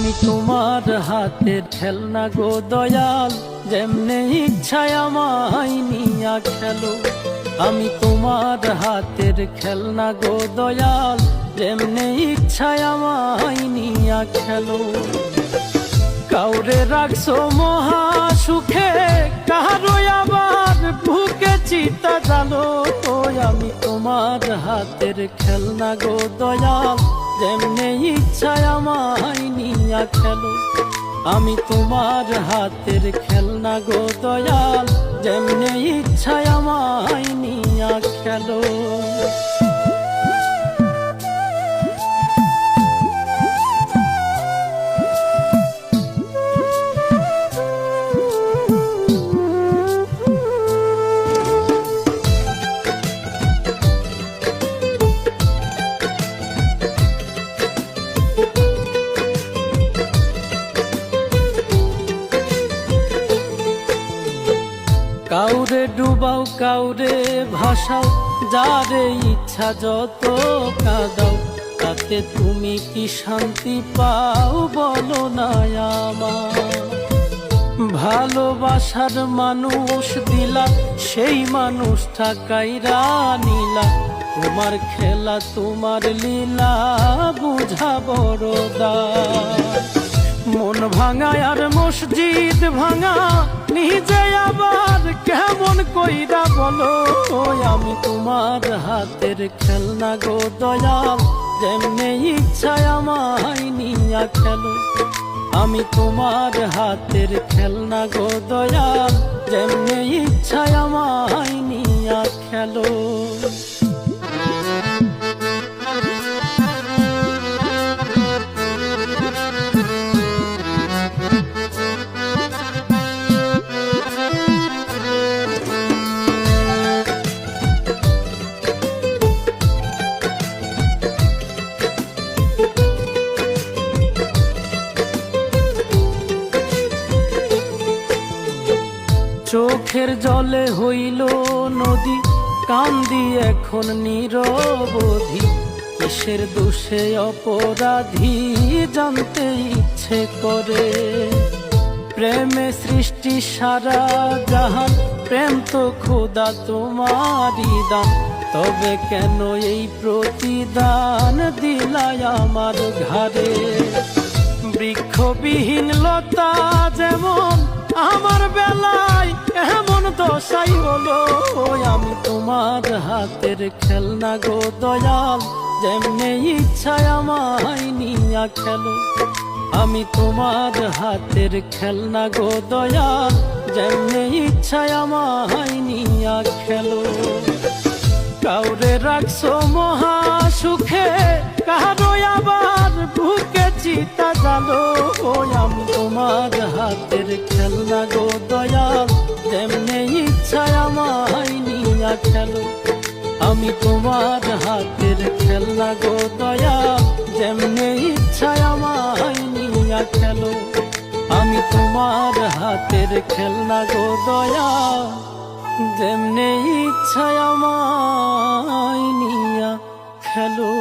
আমি তোমার হাতের খেলনা গো দয়াল, যেমনে ইচ্ছায় আমায় নিয়া খেলো। আমি তোমার হাতের খেলনা গো দয়াল, যেমনে ইচ্ছায় আমায় নিয়া খেলো। কাউরে রাখছো মহা সুখে কারও আবার বুকে চিতা জানো আমি তোমার হাতের খেলনা গো দয়াল, যেমনে খেলো। আমি তোমার হাতের খেলনা গো দয়াল যেমনি ইচ্ছায় আমায় নিয়া খেলো। কাউরে ডুবাও, কাউরে ভাসাও, যারে ইচ্ছা যত কাদাও, তাতে তুমি কি শান্তি পাও বলো না আমার ভালোবাসার মানুষ দিলা, সেই মানুষটা কাইরা নিলা। তোমার খেলা, তোমার লীলা, বুঝা বড়দা মন ভাঙা আর মসজিদ ভাঙা, নিজে আবার কেমন কইরা বলো, আমি তোমার হাতের খেলনা গো দয়াল, যেমনে ইচ্ছায় আমায় নিয়া খেলো। আমি তোমার হাতের খেলনা গো দয়াল, যেমনে ইচ্ছায় আমায় নিয়া চোখের জলে হইল নদী। কান্দি এখন নিরবধি কিসের দোষে অপরাধী জানতে ইচ্ছে করে। প্রেমে সৃষ্টি সারা জাহান, প্রেম তো খোদা তোমারই দান। তবে কেন এই প্রতিদান দিলাই আমার ঘরে বৃক্ষবিহীন লতা যেমন আমার দশাই হলো, আমি তোমার হাতের খেলনা গো দয়াল। যেমনে ইচ্ছায় আমায় নিয়া খেলো, আমি তোমার হাতের খেলনা গো দয়াল। যেমনে ইচ্ছায় আমায় নিয়া খেলো। কাউরে রাখছো মহা সুখে কারও আবার বুকে চিতা ওই আমি তোমার হাতের খেলনা গো আমি তোমার হাতের খেলা গো দয়া, যেমনে ইচ্ছা আমায় নিয়া খেলো। আমি তোমার হাতের খেলনা গো দয়া, যেমনে ইচ্ছা আমায় নিয়া খেলো।